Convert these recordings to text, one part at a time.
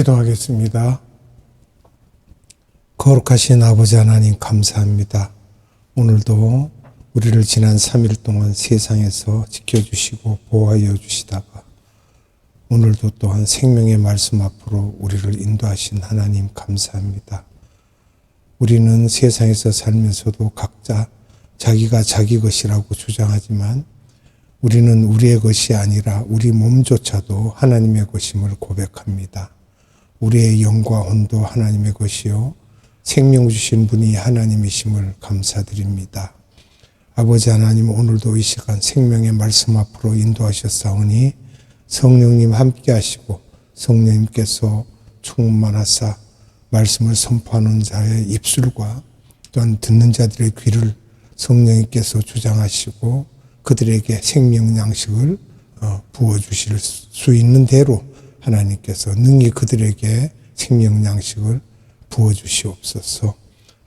기도하겠습니다. 거룩하신 아버지 하나님 감사합니다. 오늘도 우리를 지난 3일 동안 세상에서 지켜주시고 보호하여 주시다가 오늘도 또한 생명의 말씀 앞으로 우리를 인도하신 하나님 감사합니다. 우리는 세상에서 살면서도 각자 자기가 자기 것이라고 주장하지만 우리는 우리의 것이 아니라 우리 몸조차도 하나님의 것임을 고백합니다. 우리의 영과 혼도 하나님의 것이요. 생명 주신 분이 하나님이심을 감사드립니다. 아버지 하나님 오늘도 이 시간 생명의 말씀 앞으로 인도하셨사오니 성령님 함께 하시고 성령님께서 충만하사 말씀을 선포하는 자의 입술과 또한 듣는 자들의 귀를 성령님께서 주장하시고 그들에게 생명 양식을 어, 부어 주실 수 있는 대로 하나님께서 능히 그들에게 생명 양식을 부어 주시옵소서.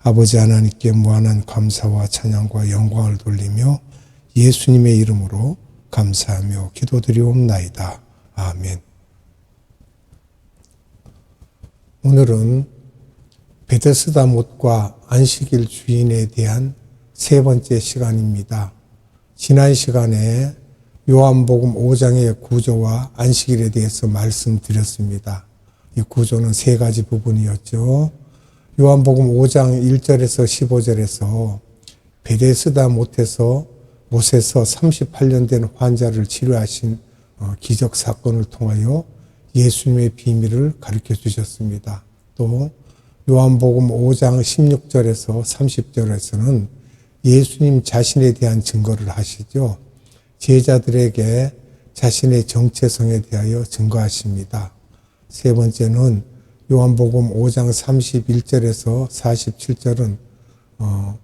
아버지 하나님께 무한한 감사와 찬양과 영광을 돌리며 예수님의 이름으로 감사하며 기도드리옵나이다. 아멘. 오늘은 베데스다 못과 안식일 주인에 대한 세 번째 시간입니다. 지난 시간에 요한복음 5장의 구조와 안식일에 대해서 말씀드렸습니다. 이 구조는 세 가지 부분이었죠. 요한복음 5장 1절에서 15절에서 베데스다 못에서 못에서 38년 된 환자를 치료하신 어, 기적 사건을 통하여 예수님의 비밀을 가르쳐 주셨습니다. 또 요한복음 5장 16절에서 30절에서는 예수님 자신에 대한 증거를 하시죠. 제자들에게 자신의 정체성에 대하여 증거하십니다. 세 번째는 요한복음 5장 31절에서 47절은 어,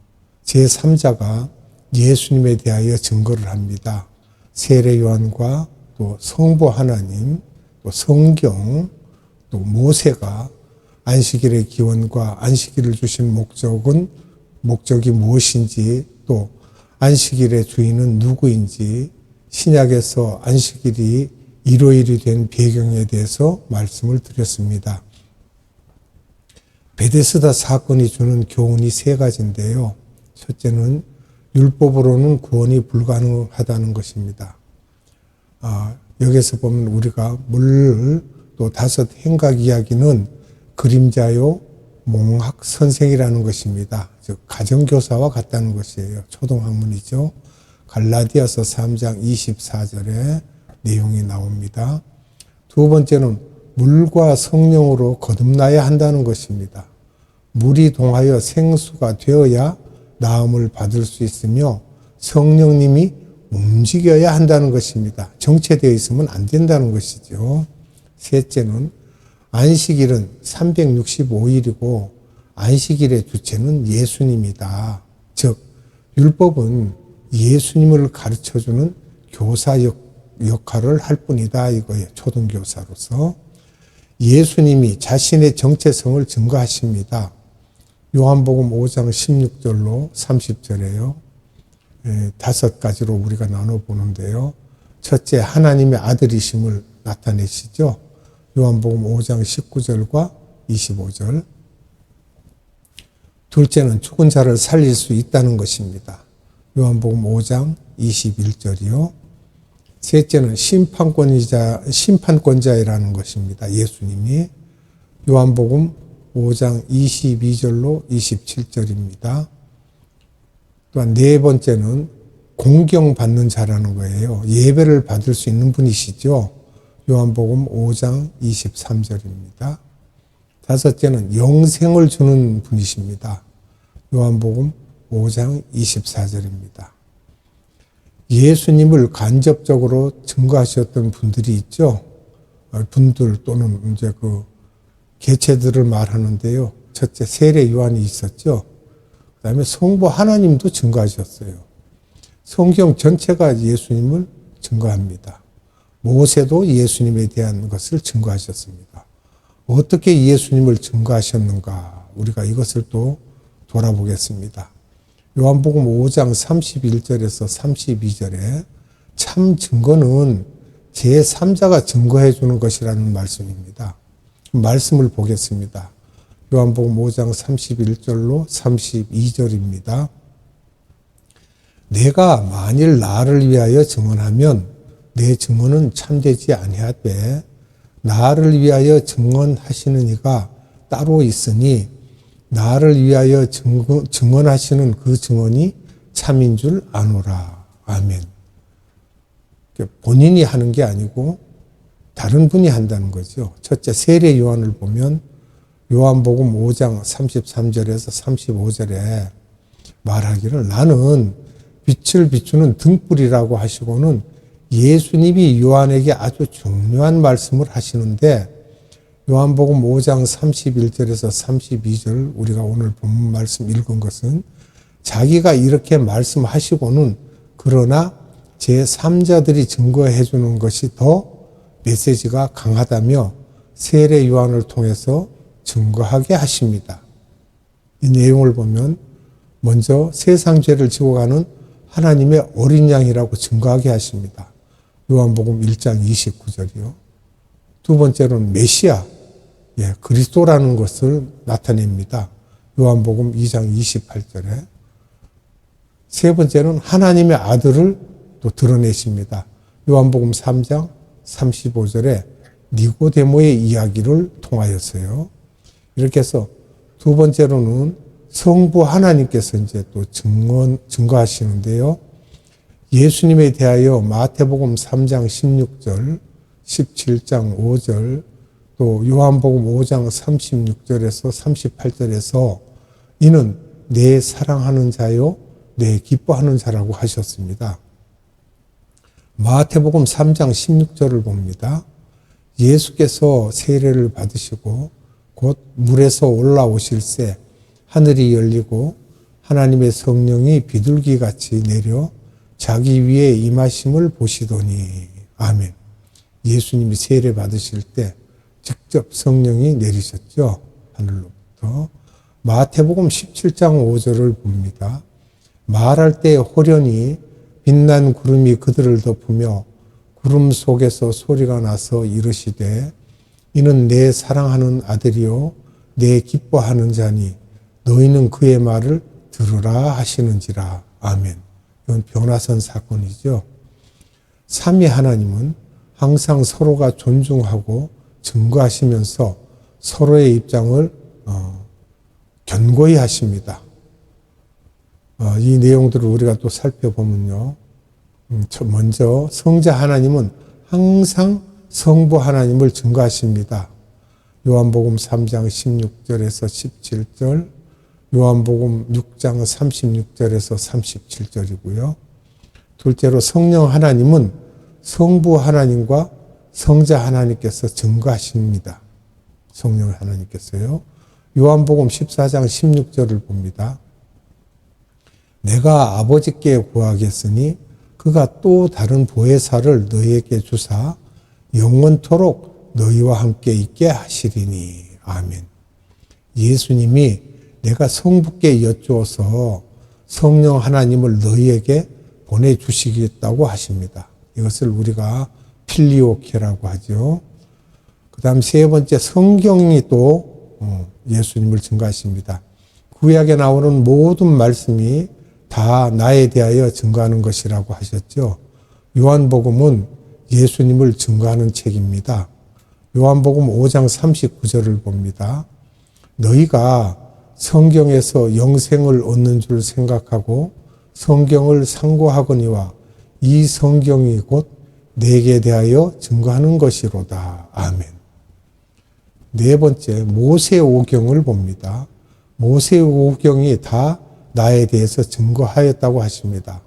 제3자가 예수님에 대하여 증거를 합니다. 세례 요한과 또 성부 하나님, 또 성경, 또 모세가 안식일의 기원과 안식일을 주신 목적은 목적이 무엇인지 또 안식일의 주인은 누구인지 신약에서 안식일이 일요일이 된 배경에 대해서 말씀을 드렸습니다. 베데스다 사건이 주는 교훈이 세 가지인데요. 첫째는 율법으로는 구원이 불가능하다는 것입니다. 아, 여기서 보면 우리가 물 또 다섯 행각 이야기는 그림자요 몽학 선생이라는 것입니다. 즉 가정교사와 같다는 것이에요. 초등학문이죠. 갈라디아서 3장 24절에 내용이 나옵니다. 두 번째는 물과 성령으로 거듭나야 한다는 것입니다. 물이 동하여 생수가 되어야 나음을 받을 수 있으며 성령님이 움직여야 한다는 것입니다. 정체되어 있으면 안 된다는 것이죠. 셋째는 안식일은 365일이고 안식일의 주체는 예수님이다. 즉 율법은 예수님을 가르쳐주는 교사 역, 역할을 할 뿐이다 이거예요. 초등교사로서 예수님이 자신의 정체성을 증거하십니다. 요한복음 5장 16절로 30절에요. 예, 다섯 가지로 우리가 나눠보는데요. 첫째, 하나님의 아들이심을 나타내시죠. 요한복음 5장 19절과 25절. 둘째는 죽은 자를 살릴 수 있다는 것입니다. 요한복음 5장 21절이요. 셋째는 심판권이자, 심판권자이라는 것입니다. 예수님이. 요한복음 5장 22절로 27절입니다. 또한 네 번째는 공경받는 자라는 거예요. 예배를 받을 수 있는 분이시죠. 요한복음 5장 23절입니다. 다섯째는 영생을 주는 분이십니다. 요한복음 5장 24절입니다. 예수님을 간접적으로 증거하셨던 분들이 있죠. 분들 또는 이제 그 개체들을 말하는데요. 첫째 세례 요한이 있었죠. 그 다음에 성부 하나님도 증거하셨어요. 성경 전체가 예수님을 증거합니다. 모세도 예수님에 대한 것을 증거하셨습니다. 어떻게 예수님을 증거하셨는가? 우리가 이것을 또 돌아보겠습니다. 요한복음 5장 31절에서 32절에 참 증거는 제3자가 증거해 주는 것이라는 말씀입니다. 말씀을 보겠습니다. 요한복음 5장 31절로 32절입니다. 내가 만일 나를 위하여 증언하면 내 증언은 참되지 아니하되 나를 위하여 증언하시는 이가 따로 있으니 나를 위하여 증거, 증언 하시는 그 증언이 참인 줄 아노라. 아멘. 본인이 하는 게 아니고 다른 분이 한다는 거죠. 첫째 세례 요한을 보면 요한복음 5장 33절에서 35절에 말하기를 나는 빛을 비추는 등불이라고 하시고는 예수님이 요한에게 아주 중요한 말씀을 하시는데 요한복음 5장 31절에서 32절 우리가 오늘 본 말씀 읽은 것은 자기가 이렇게 말씀하시고는 그러나 제 3자들이 증거해 주는 것이 더 메시지가 강하다며 세례 요한을 통해서 증거하게 하십니다. 이 내용을 보면 먼저 세상 죄를 지고 가는 하나님의 어린 양이라고 증거하게 하십니다. 요한복음 1장 29절이요. 두 번째로는 메시아, 예, 그리스도라는 것을 나타냅니다. 요한복음 2장 28절에. 세 번째는 하나님의 아들을 또 드러내십니다. 요한복음 3장 35절에 니고데모의 이야기를 통하였어요. 이렇게 해서 두 번째로는 성부 하나님께서 이제 또 증언, 증거하시는데요. 예수님에 대하여 마태복음 3장 16절, 17장 5절, 또 요한복음 5장 36절에서 38절에서 이는 내 사랑하는 자요, 내 기뻐하는 자라고 하셨습니다. 마태복음 3장 16절을 봅니다. 예수께서 세례를 받으시고 곧 물에서 올라오실새 하늘이 열리고 하나님의 성령이 비둘기 같이 내려 자기 위에 임하심을 보시더니 아멘. 예수님이 세례 받으실 때 직접 성령이 내리셨죠. 하늘로부터. 마태복음 17장 5절을 봅니다. 말할 때 호련히 빛난 구름이 그들을 덮으며 구름 속에서 소리가 나서 이르시되 이는 내 사랑하는 아들이요 내 기뻐하는 자니 너희는 그의 말을 들으라 하시는지라 아멘. 이건 변화선 사건이죠. 삼위 하나님은 항상 서로가 존중하고 증거하시면서 서로의 입장을 어, 견고히 하십니다. 어, 이 내용들을 우리가 또 살펴보면요. 음, 먼저 성자 하나님은 항상 성부 하나님을 증거하십니다. 요한복음 3장 16절에서 17절, 요한복음 6장 36절에서 37절이고요. 둘째로 성령 하나님은 성부 하나님과 성자 하나님께서 증거하십니다. 성령 하나님께서요. 요한복음 14장 16절을 봅니다. 내가 아버지께 구하겠으니 그가 또 다른 보혜사를 너희에게 주사 영원토록 너희와 함께 있게 하시리니 아멘. 예수님이 내가 성부께 여쭈어서 성령 하나님을 너희에게 보내주시겠다고 하십니다. 이것을 우리가 필리오케라고 하죠. 그 다음 세 번째 성경이 또 어, 예수님을 증가하십니다. 구약에 나오는 모든 말씀이 다 나에 대하여 증거하는 것이라고 하셨죠. 요한복음은 예수님을 증거하는 책입니다. 요한복음 5장 39절을 봅니다. 너희가 성경에서 영생을 얻는 줄 생각하고 성경을 상고하거니와 이 성경이 곧 내게 대하여 증거하는 것이로다. 아멘. 네 번째, 모세오경을 봅니다. 모세오경이 다 나에 대해서 증거하였다고 하십니다.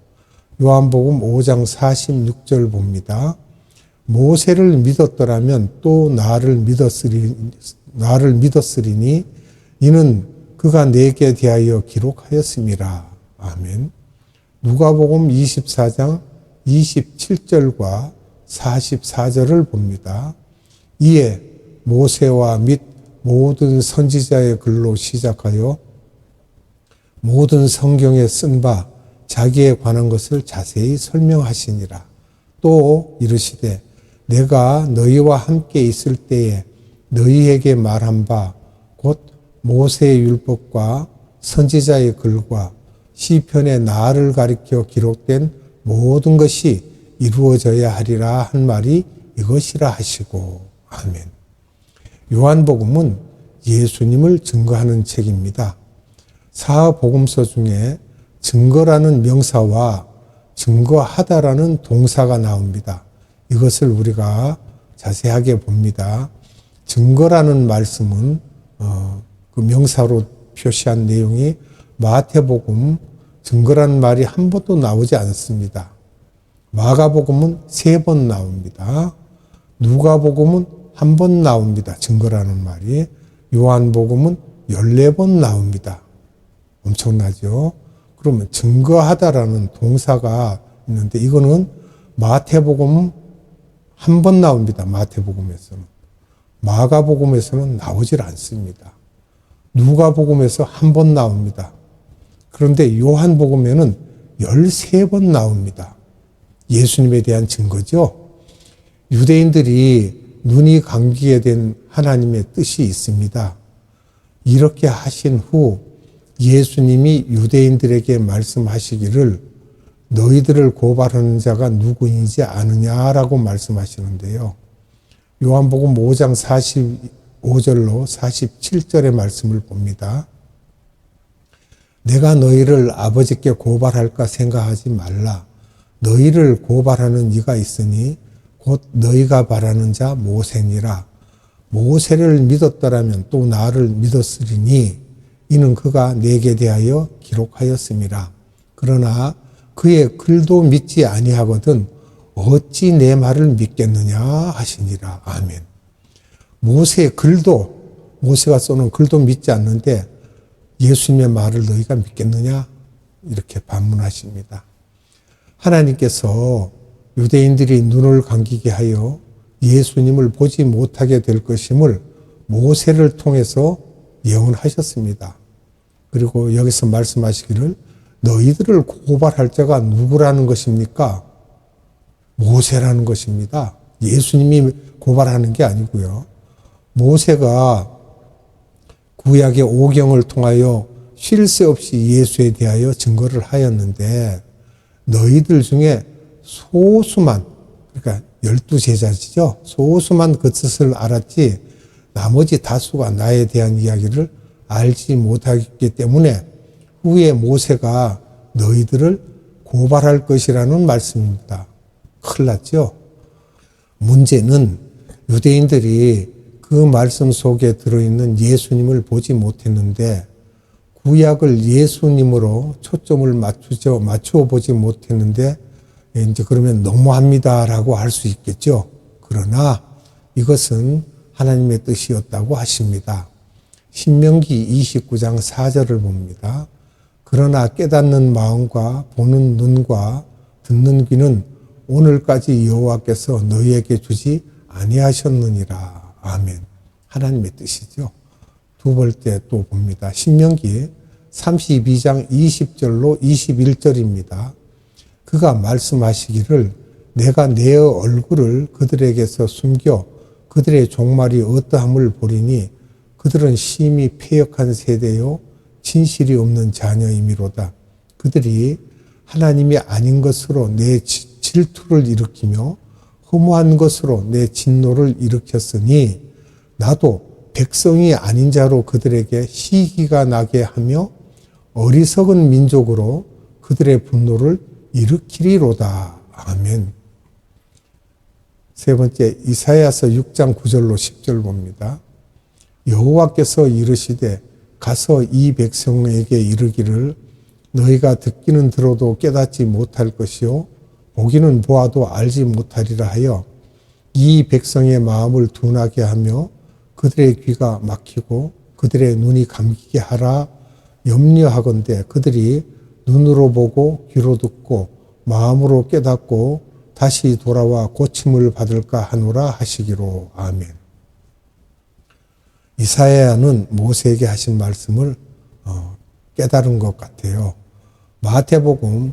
요한복음 5장 46절 봅니다. 모세를 믿었더라면 또 나를 믿었으리, 나를 믿었으리니 이는 그가 내게 대하여 기록하였음이라. 아멘. 누가복음 24장 27절과 44절을 봅니다. 이에 모세와 및 모든 선지자의 글로 시작하여 모든 성경에 쓴 바 자기에 관한 것을 자세히 설명하시니라. 또 이르시되 내가 너희와 함께 있을 때에 너희에게 말한 바 곧 모세의 율법과 선지자의 글과 시편의 나를 가리켜 기록된 모든 것이 이루어져야 하리라 한 말이 이것이라 하시고 아멘. 요한복음은 예수님을 증거하는 책입니다. 사복음서 중에 증거라는 명사와 증거하다라는 동사가 나옵니다. 이것을 우리가 자세하게 봅니다. 증거라는 말씀은 어, 그 명사로 표시한 내용이 마태복음 증거라는 말이 한 번도 나오지 않습니다. 마가복음은 세 번 나옵니다. 누가복음은 한 번 나옵니다. 증거라는 말이. 요한복음은 14번 나옵니다. 엄청나죠? 그러면 증거하다라는 동사가 있는데 이거는 마태복음 한 번 나옵니다. 마태복음에서는. 마가복음에서는 나오질 않습니다. 누가복음에서 한 번 나옵니다. 그런데 요한복음에는 13번 나옵니다. 예수님에 대한 증거죠. 유대인들이 눈이 감기게 된 하나님의 뜻이 있습니다. 이렇게 하신 후 예수님이 유대인들에게 말씀하시기를 너희들을 고발하는 자가 누구인지 아느냐라고 말씀하시는데요. 요한복음 5장 45절로 47절의 말씀을 봅니다. 내가 너희를 아버지께 고발할까 생각하지 말라. 너희를 고발하는 이가 있으니 곧 너희가 바라는 자 모세니라. 모세를 믿었더라면 또 나를 믿었으리니 이는 그가 내게 대하여 기록하였습니다. 그러나 그의 글도 믿지 아니하거든 어찌 내 말을 믿겠느냐 하시니라. 아멘. 모세의 글도 모세가 써놓은 글도 믿지 않는데 예수님의 말을 너희가 믿겠느냐? 이렇게 반문하십니다. 하나님께서 유대인들이 눈을 감기게 하여 예수님을 보지 못하게 될 것임을 모세를 통해서 예언하셨습니다. 그리고 여기서 말씀하시기를 너희들을 고발할 자가 누구라는 것입니까? 모세라는 것입니다. 예수님이 고발하는 게 아니고요. 모세가 구약의 오경을 통하여 쉴 새 없이 예수에 대하여 증거를 하였는데 너희들 중에 소수만 그러니까 열두 제자지죠. 소수만 그 뜻을 알았지 나머지 다수가 나에 대한 이야기를 알지 못하기 때문에 후에 모세가 너희들을 고발할 것이라는 말씀입니다. 큰일 났죠? 문제는 유대인들이 그 말씀 속에 들어있는 예수님을 보지 못했는데 구약을 예수님으로 초점을 맞추죠. 맞추어 보지 못했는데 이제 그러면 너무합니다라고 할 수 있겠죠. 그러나 이것은 하나님의 뜻이었다고 하십니다. 신명기 29장 4절을 봅니다. 그러나 깨닫는 마음과 보는 눈과 듣는 귀는 오늘까지 여호와께서 너희에게 주지 아니하셨느니라. 아멘. 하나님의 뜻이죠. 두 번째 또 봅니다. 신명기 32장 20절로 21절입니다. 그가 말씀하시기를 내가 내 얼굴을 그들에게서 숨겨 그들의 종말이 어떠함을 보리니 그들은 심히 폐역한 세대요 진실이 없는 자녀이미로다. 그들이 하나님이 아닌 것으로 내 질투를 일으키며 허무한 것으로 내 진노를 일으켰으니 나도 백성이 아닌 자로 그들에게 시기가 나게 하며 어리석은 민족으로 그들의 분노를 일으키리로다. 아멘. 세 번째 이사야서 6장 9절로 10절 봅니다. 여호와께서 이르시되 가서 이 백성에게 이르기를 너희가 듣기는 들어도 깨닫지 못할 것이요 보기는 보아도 알지 못하리라 하여 이 백성의 마음을 둔하게 하며 그들의 귀가 막히고 그들의 눈이 감기게 하라 염려하건대 그들이 눈으로 보고 귀로 듣고 마음으로 깨닫고 다시 돌아와 고침을 받을까 하노라 하시기로 아멘. 이사야는 모세에게 하신 말씀을 어, 깨달은 것 같아요. 마태복음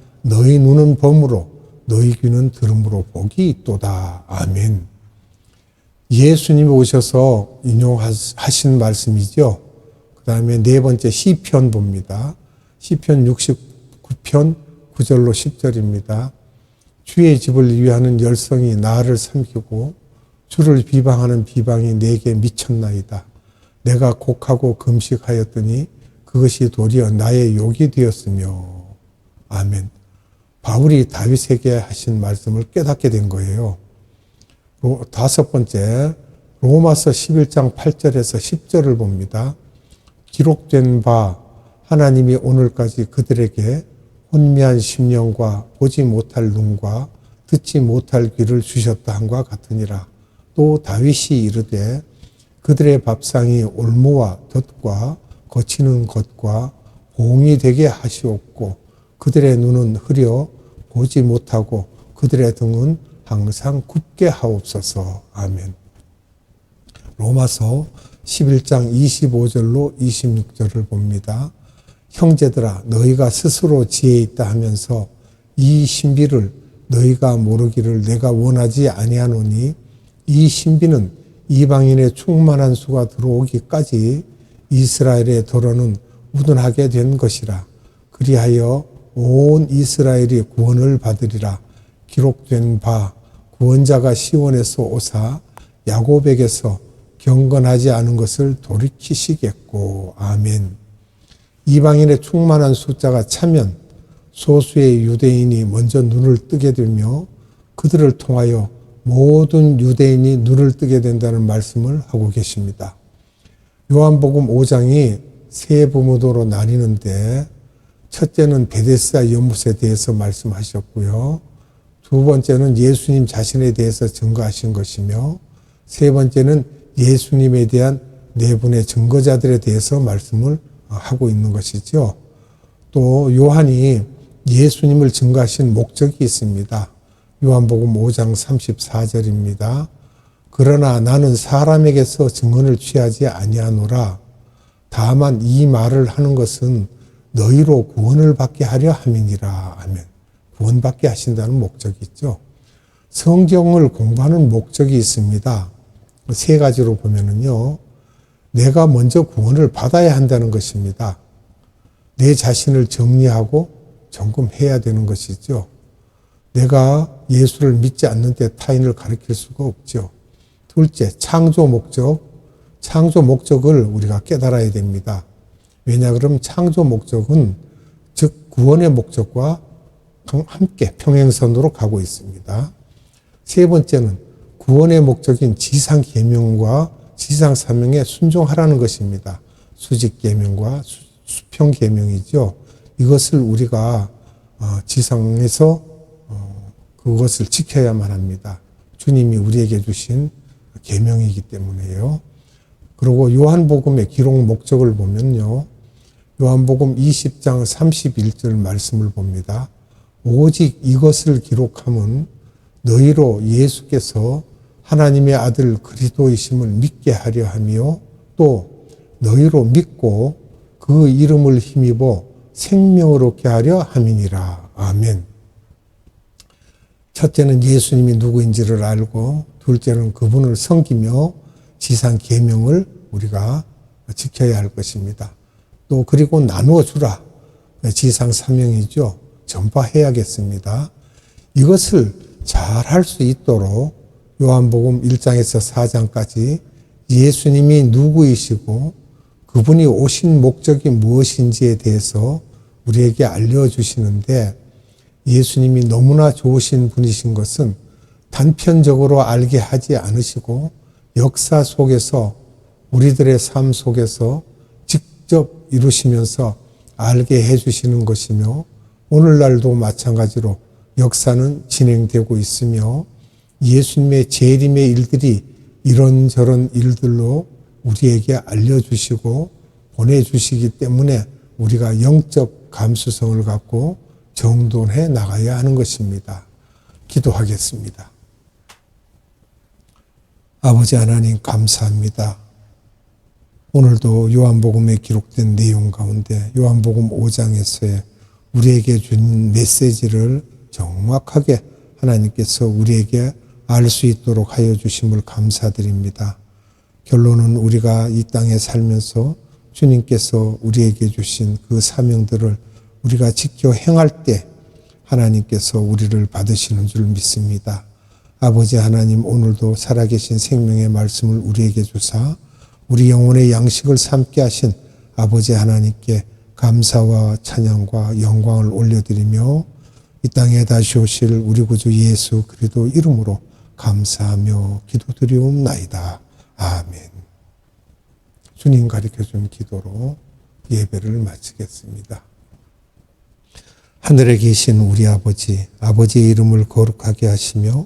너희 눈은 범으로 너희 귀는 들음으로 복이 있도다. 아멘. 예수님이 오셔서 인용하신 말씀이죠. 그 다음에 네 번째 시편 봅니다. 시편 69편 9절로 10절입니다. 주의 집을 위하는 열성이 나를 삼키고 주를 비방하는 비방이 내게 미쳤나이다. 내가 곡하고 금식하였더니 그것이 도리어 나의 욕이 되었으며 아멘. 바울이 다윗에게 하신 말씀을 깨닫게 된 거예요. 다섯 번째 로마서 11장 8절에서 10절을 봅니다. 기록된 바 하나님이 오늘까지 그들에게 혼미한 심령과 보지 못할 눈과 듣지 못할 귀를 주셨다 함과 같으니라. 또 다윗이 이르되 그들의 밥상이 올무와 덫과 거치는 것과 봉이 되게 하시옵고 그들의 눈은 흐려 보지 못하고 그들의 등은 항상 굽게 하옵소서. 아멘. 로마서 11장 25절로 26절을 봅니다. 형제들아 너희가 스스로 지혜 있다 하면서 이 신비를 너희가 모르기를 내가 원하지 아니하노니 이 신비는 이방인의 충만한 수가 들어오기까지 이스라엘의 도로는 우둔하게 된 것이라 그리하여 온 이스라엘이 구원을 받으리라 기록된 바 구원자가 시원에서 오사 야곱에게서 경건하지 않은 것을 돌이키시겠고 아멘. 이방인의 충만한 숫자가 차면 소수의 유대인이 먼저 눈을 뜨게 되며 그들을 통하여 모든 유대인이 눈을 뜨게 된다는 말씀을 하고 계십니다. 요한복음 5장이 세 부모도로 나뉘는데 첫째는 베데스다 연못에 대해서 말씀하셨고요. 두 번째는 예수님 자신에 대해서 증거하신 것이며 세 번째는 예수님에 대한 네 분의 증거자들에 대해서 말씀을 하고 있는 것이죠. 또 요한이 예수님을 증거하신 목적이 있습니다. 요한복음 5장 34절입니다. 그러나 나는 사람에게서 증언을 취하지 아니하노라. 다만 이 말을 하는 것은 너희로 구원을 받게 하려 함이니라. 아멘. 구원받게 하신다는 목적이 있죠. 성경을 공부하는 목적이 있습니다. 세 가지로 보면은요. 내가 먼저 구원을 받아야 한다는 것입니다. 내 자신을 정리하고 점검해야 되는 것이죠. 내가 예수를 믿지 않는 데 타인을 가르칠 수가 없죠. 둘째, 창조 목적. 창조 목적을 우리가 깨달아야 됩니다. 왜냐 그럼 창조 목적은 즉 구원의 목적과 함께 평행선으로 가고 있습니다. 세 번째는 구원의 목적인 지상 계명과 지상 사명에 순종하라는 것입니다. 수직 계명과 수평 계명이죠. 이것을 우리가 어, 지상에서 어, 그것을 지켜야만 합니다. 주님이 우리에게 주신 계명이기 때문에요. 그리고 요한복음의 기록 목적을 보면요. 요한복음 20장 31절 말씀을 봅니다. 오직 이것을 기록함은 너희로 예수께서 하나님의 아들 그리스도이심을 믿게 하려 하며 또 너희로 믿고 그 이름을 힘입어 생명을 얻게 하려 함이니라. 아멘. 첫째는 예수님이 누구인지를 알고 둘째는 그분을 섬기며 지상 계명을 우리가 지켜야 할 것입니다. 또 그리고 나누어 주라. 지상 사명이죠. 전파해야겠습니다. 이것을 잘 할 수 있도록 요한복음 1장에서 4장까지 예수님이 누구이시고 그분이 오신 목적이 무엇인지에 대해서 우리에게 알려주시는데 예수님이 너무나 좋으신 분이신 것은 단편적으로 알게 하지 않으시고 역사 속에서 우리들의 삶 속에서 직접 이루시면서 알게 해주시는 것이며 오늘날도 마찬가지로 역사는 진행되고 있으며 예수님의 재림의 일들이 이런저런 일들로 우리에게 알려주시고 보내주시기 때문에 우리가 영적 감수성을 갖고 정돈해 나가야 하는 것입니다. 기도하겠습니다. 아버지 하나님 감사합니다. 오늘도 요한복음에 기록된 내용 가운데 요한복음 5장에서의 우리에게 준 메시지를 정확하게 하나님께서 우리에게 알 수 있도록 하여 주심을 감사드립니다. 결론은 우리가 이 땅에 살면서 주님께서 우리에게 주신 그 사명들을 우리가 지켜 행할 때 하나님께서 우리를 받으시는 줄 믿습니다. 아버지 하나님 오늘도 살아계신 생명의 말씀을 우리에게 주사 우리 영혼의 양식을 삼게 하신 아버지 하나님께 감사와 찬양과 영광을 올려드리며 이 땅에 다시 오실 우리 구주 예수 그리스도 이름으로 감사하며 기도드리옵나이다. 아멘. 주님 가르쳐 준 기도로 예배를 마치겠습니다. 하늘에 계신 우리 아버지, 아버지의 이름을 거룩하게 하시며